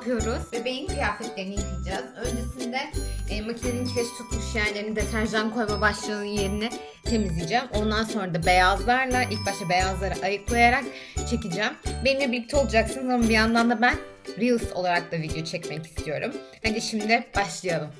yapıyoruz? Bebeğin kıyafetlerini yıkayacağız. Öncesinde e, makinenin kireç tutmuş yerlerini deterjan koyma başlığının yerini temizleyeceğim. Ondan sonra da beyazlarla ilk başta beyazları ayıklayarak çekeceğim. Benimle birlikte olacaksınız ama bir yandan da ben Reels olarak da video çekmek istiyorum. Hadi şimdi başlayalım.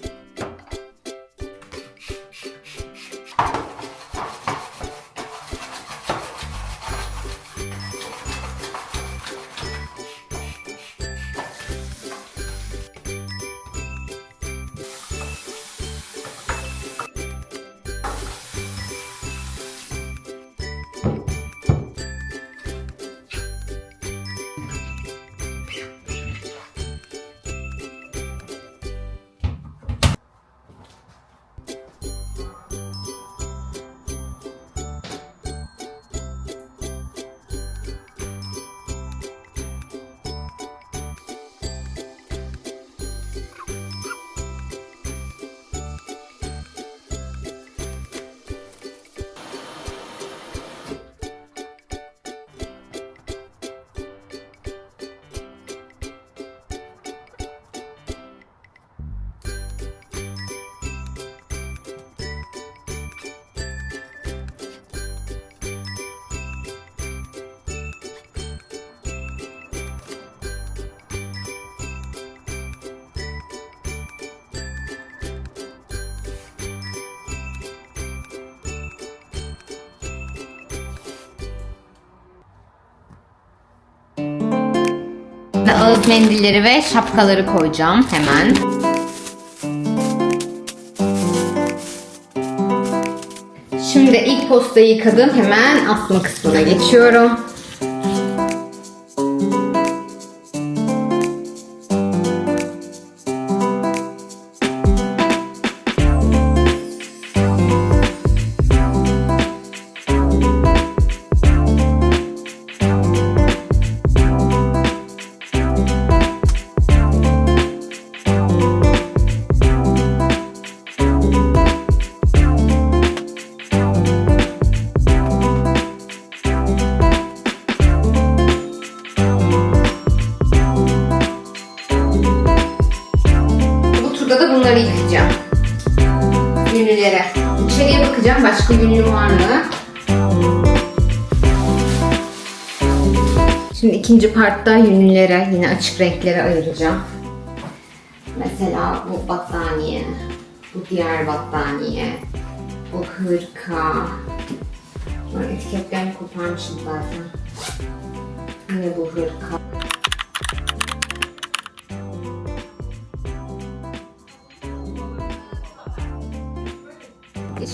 Ağız mendilleri ve şapkaları koyacağım hemen. Şimdi ilk postayı yıkadım. Hemen asma kısmına geçiyorum. Şimdi ikinci partta yünlülere yine açık renklere ayıracağım. Mesela bu battaniye, bu diğer battaniye, bu hırka. Ben etiketlerini koparmışım zaten. Yine bu hırka.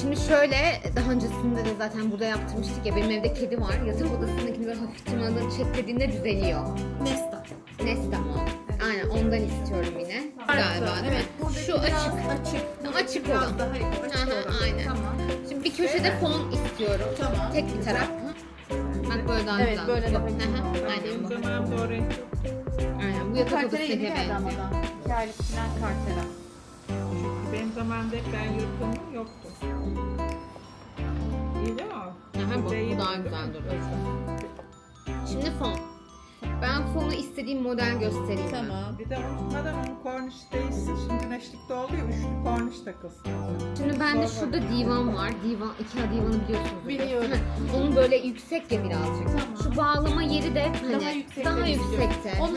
Şimdi şöyle daha öncesinde de zaten burada yaptırmıştık ya benim evde kedi var. Yatak odasındakini böyle hafif tırmalığını çeklediğinde düzeliyor. Nesta. Nesta mı? Aynen ondan istiyorum yine. Galiba değil mi? Buradaki Şu biraz açık. açık. Açık biraz olan. daha açık Aha, olan. aynen. Tamam. Şimdi bir köşede fon istiyorum. Tamam. Tek bir taraf. Bak böyle daha Evet, güzel. böyle daha Aha, güzel. Aynen. Zaman doğru Aynen. Bu yatak Kartera odasındaki yeni geldi ama benziyor. da. Aylık falan kartera. Benim zamanımda ben yırtımım yoktu. İyi değil mi? Aha, bu, Değil bu daha güzel duruyor. Şimdi fon. Ben fonu istediğim model göstereyim. Tamam. Bir de unutmadan onun korniş değilsin. Şimdi güneşlikte oluyor. Üçlü korniş takılsın. Şimdi bende Sonra şurada divan var. Divan, Ikea divanı biliyorsunuz. Biliyorum. Heh, Onun böyle yüksek ya birazcık. Tamam. Şu bağlama yeri de hani Daha yüksekte daha istiyorum. yüksekte. Onu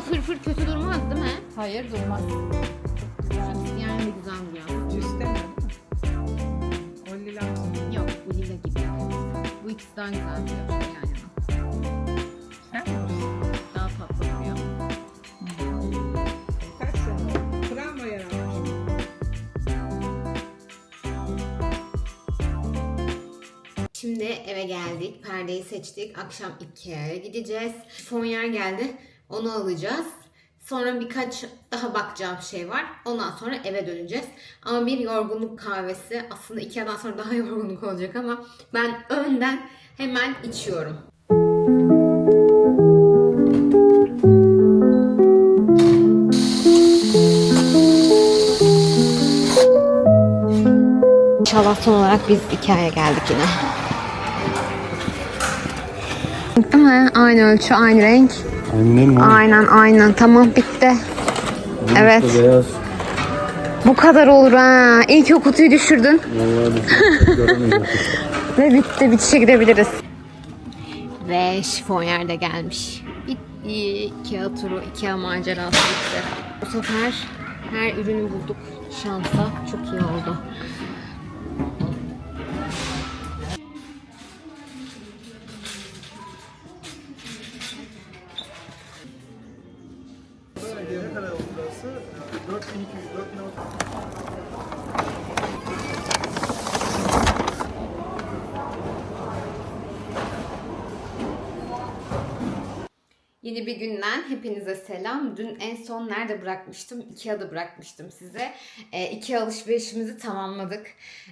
Bunda fırfır kötü durmaz değil mi? Hayır durmaz. Yani de güzel duruyor. Hiç istemiyorum. O lila. Yok bu lila gibi. Bu ikisi daha güzel duruyor. Şöyle yan yana. Sen mi? Daha tatlı duruyor. Kaç sene? Travma yaratmış. Şimdi eve geldik. Perdeyi seçtik. Akşam Ikea'ya gideceğiz. Fon yer geldi. Onu alacağız. Sonra birkaç daha bakacağım şey var. Ondan sonra eve döneceğiz. Ama bir yorgunluk kahvesi. Aslında Ikea'dan sonra daha yorgunluk olacak ama ben önden hemen içiyorum. İnşallah son olarak biz Ikea'ya geldik yine. Değil? Aynı ölçü, aynı renk. Aynen mi? Aynen, aynen. Tamam bitti. Evet. Beyaz. Bu kadar olur ha. İyi ki o kutuyu düşürdün. Vallahi şey. Ve bitti. Bitişe gidebiliriz. Ve şifonyer de gelmiş. Bitti. Ikea turu, Ikea macerası bitti. Bu sefer her ürünü bulduk. Şansa çok iyi oldu. Ne kadar oldu burası? 4200 Yeni bir günden hepinize selam. Dün en son nerede bırakmıştım? Ikea'da bırakmıştım size. E, Ikea alışverişimizi tamamladık.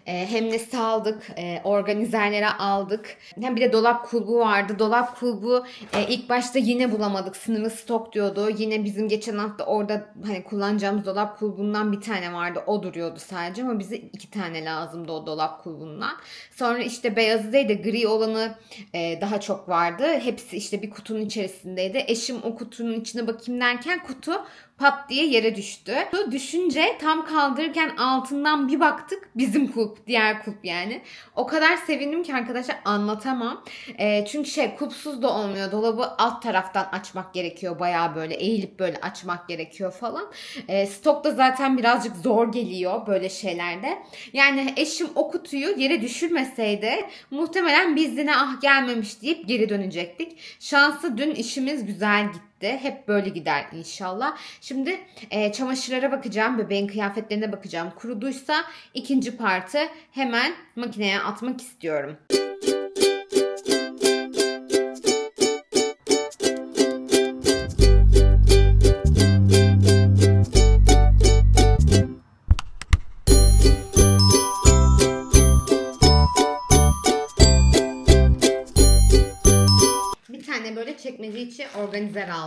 E, hem nesi aldık, e, organizerlere aldık. Hem bir de dolap kulbu vardı. Dolap kulbu e, ilk başta yine bulamadık. Sınırlı stok diyordu. Yine bizim geçen hafta orada hani kullanacağımız dolap kulbundan bir tane vardı. O duruyordu sadece ama bize iki tane lazımdı o dolap kulbundan. Sonra işte beyazı değil de gri olanı e, daha çok vardı. Hepsi işte bir kutunun içerisindeydi. Eşim o kutunun içine bakayım derken kutu pat diye yere düştü. Kutu düşünce tam kaldırırken altından bir baktık bizim kulp, diğer kulp yani. O kadar sevindim ki arkadaşlar anlatamam. E, çünkü şey kulpsuz da olmuyor. Dolabı alt taraftan açmak gerekiyor. Bayağı böyle eğilip böyle açmak gerekiyor falan. E, stokta zaten birazcık zor geliyor böyle şeylerde. Yani eşim o kutuyu yere düşürmeseydi muhtemelen biz yine ah gelmemiş deyip geri dönecektik. Şansı dün işimiz güzel gitti. Hep böyle gider inşallah. Şimdi e, çamaşırlara bakacağım. Bebeğin kıyafetlerine bakacağım. Kuruduysa ikinci partı hemen makineye atmak istiyorum. Bir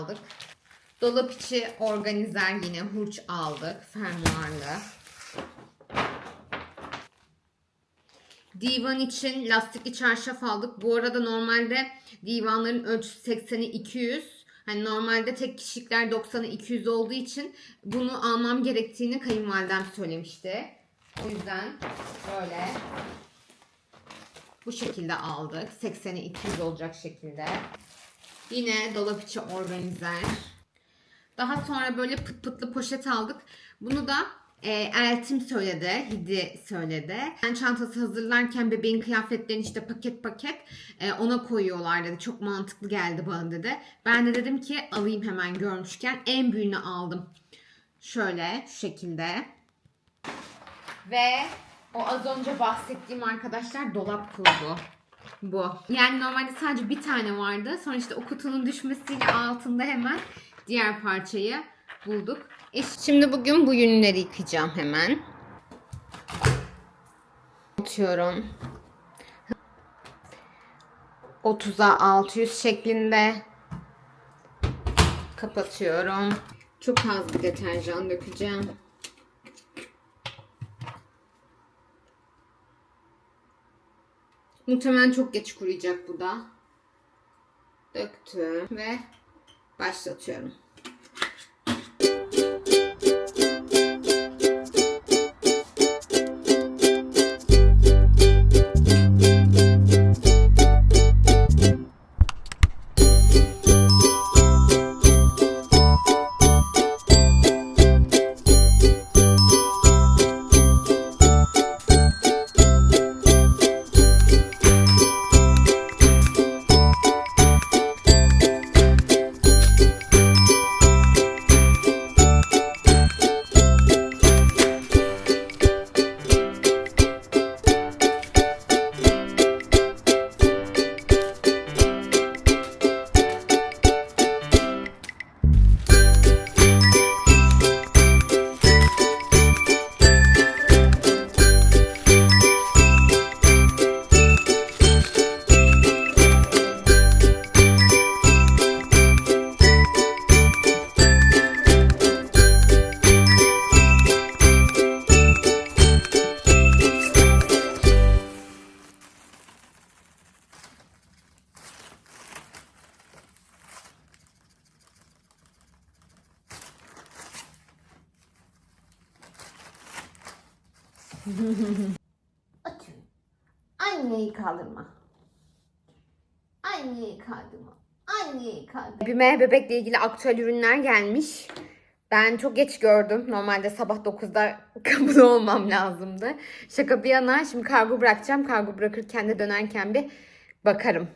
aldık. Dolap içi organizer yine hurç aldık. Fermuarlı. Divan için lastikli çarşaf aldık. Bu arada normalde divanların ölçüsü 80'i 200. Hani normalde tek kişilikler 90'ı 200 olduğu için bunu almam gerektiğini kayınvalidem söylemişti. O yüzden böyle bu şekilde aldık. 80'i 200 olacak şekilde. Yine dolap içi organizer. Daha sonra böyle pıt pıtlı poşet aldık. Bunu da e, Eltim söyledi, Hidi söyledi. Ben çantası hazırlarken bebeğin kıyafetlerini işte paket paket e, ona koyuyorlar dedi. Çok mantıklı geldi bana dedi. Ben de dedim ki alayım hemen görmüşken en büyüğünü aldım. Şöyle şu şekilde. Ve o az önce bahsettiğim arkadaşlar dolap kurdu. Bu. Yani normalde sadece bir tane vardı. Sonra işte o kutunun düşmesiyle altında hemen diğer parçayı bulduk. E şimdi bugün bu yünleri yıkayacağım hemen. Atıyorum. 30'a 600 şeklinde kapatıyorum. Çok az bir deterjan dökeceğim. Muhtemelen çok geç kuruyacak bu da. Döktüm ve başlatıyorum. Kaldırma. Anneyi kaldırma. Anneyi kaldırma. Bime bebekle ilgili aktüel ürünler gelmiş. Ben çok geç gördüm. Normalde sabah 9'da kapıda olmam lazımdı. Şaka bir yana şimdi kargo bırakacağım. Kargo bırakırken de dönerken bir bakarım.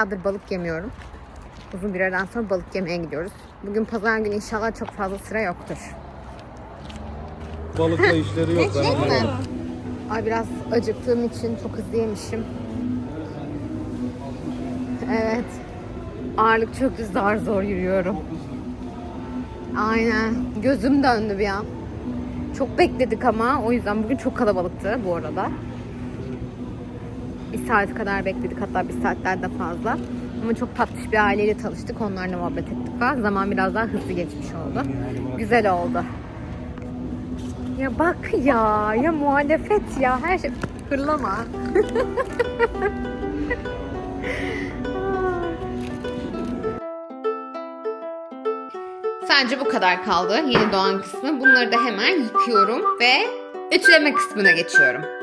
Bayağıdır balık yemiyorum. Uzun bir aradan sonra balık yemeye gidiyoruz. Bugün pazar günü inşallah çok fazla sıra yoktur. Balıkla işleri yok. Değil mi? anladım. Ay biraz acıktığım için çok hızlı yemişim. Evet. Ağırlık çöktü zar zor yürüyorum. Aynen. Gözüm döndü bir an. Çok bekledik ama o yüzden bugün çok kalabalıktı bu arada. Bir saat kadar bekledik hatta bir saatten de fazla. Ama çok tatlış bir aileyle tanıştık. Onlarla muhabbet ettik falan. Zaman biraz daha hızlı geçmiş oldu. Güzel oldu. Ya bak ya, ya muhalefet ya. Her şey fırlama. Sadece bu kadar kaldı yeni doğan kısmı. Bunları da hemen yıkıyorum ve ütüleme kısmına geçiyorum.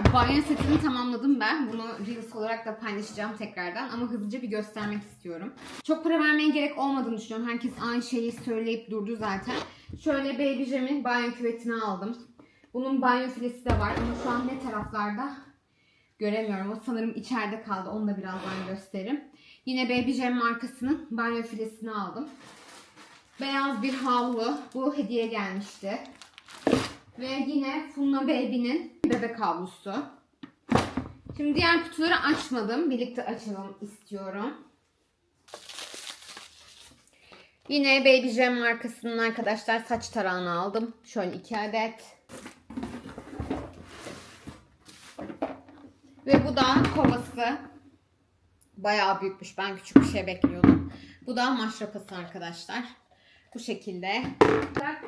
Arkadaşlar banyo setini tamamladım ben. Bunu Reels olarak da paylaşacağım tekrardan ama hızlıca bir göstermek istiyorum. Çok para vermeye gerek olmadığını düşünüyorum. Herkes aynı şeyi söyleyip durdu zaten. Şöyle Baby Jam'in banyo küvetini aldım. Bunun banyo filesi de var ama şu an ne taraflarda göremiyorum. O sanırım içeride kaldı. Onu da birazdan gösteririm. Yine Baby Jam markasının banyo filesini aldım. Beyaz bir havlu. Bu hediye gelmişti. Ve yine Funna Baby'nin bebek havlusu. Şimdi diğer kutuları açmadım. Birlikte açalım istiyorum. Yine Baby Jam markasının arkadaşlar saç tarağını aldım. Şöyle iki adet. Ve bu da kovası. Bayağı büyükmüş. Ben küçük bir şey bekliyordum. Bu da maşrapası arkadaşlar. Bu şekilde.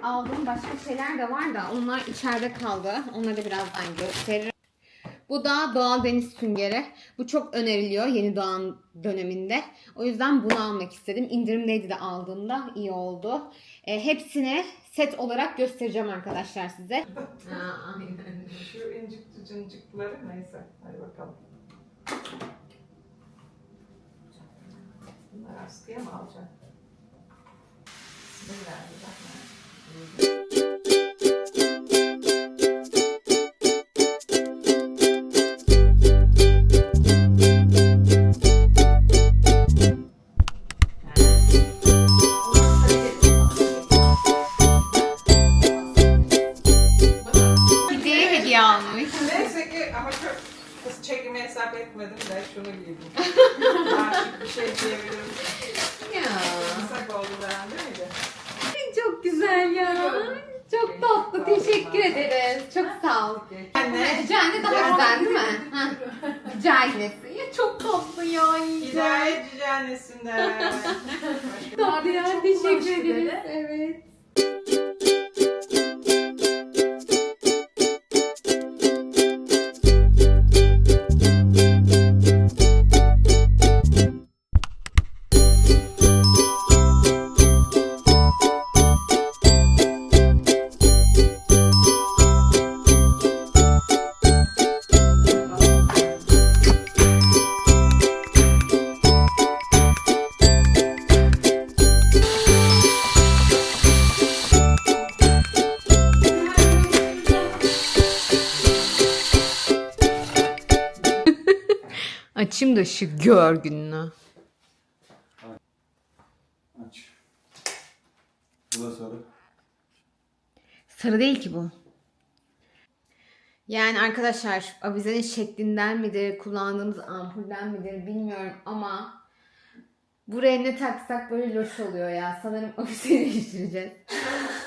Aldığım başka şeyler de var da onlar içeride kaldı. Onları da birazdan gösteririm. Bu da doğal deniz süngeri. Bu çok öneriliyor yeni doğan döneminde. O yüzden bunu almak istedim. İndirimdeydi de aldığımda iyi oldu. E, hepsini set olarak göstereceğim arkadaşlar size. Aa, aynen. Şu incik cıncıkları neyse. Hadi bakalım. Bunları askıya mı 那个，你 giờ. Anne. Rica anne daha güzel değil mi? Ha. Rica annesi. Ya çok tatlı ya. Hidayet cici annesinden. Tatlı ya. Teşekkür ederiz. Evet. Da şu gör gününü. Aç. Bu da sarı. Sarı değil ki bu. Yani arkadaşlar avizenin şeklinden midir, kullandığımız ampulden midir bilmiyorum ama buraya ne taksak böyle loş oluyor ya. Sanırım avizeyi değiştireceğiz.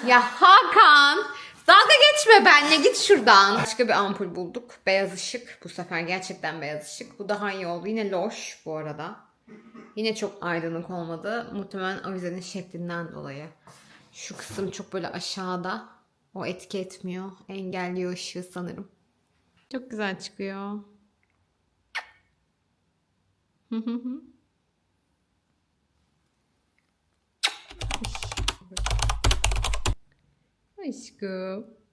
ya Hakan! Dalga geçme benimle git şuradan. Başka bir ampul bulduk. Beyaz ışık. Bu sefer gerçekten beyaz ışık. Bu daha iyi oldu. Yine loş bu arada. Yine çok aydınlık olmadı. Muhtemelen avizenin şeklinden dolayı. Şu kısım çok böyle aşağıda. O etki etmiyor. Engelliyor ışığı sanırım. Çok güzel çıkıyor. Aşkım.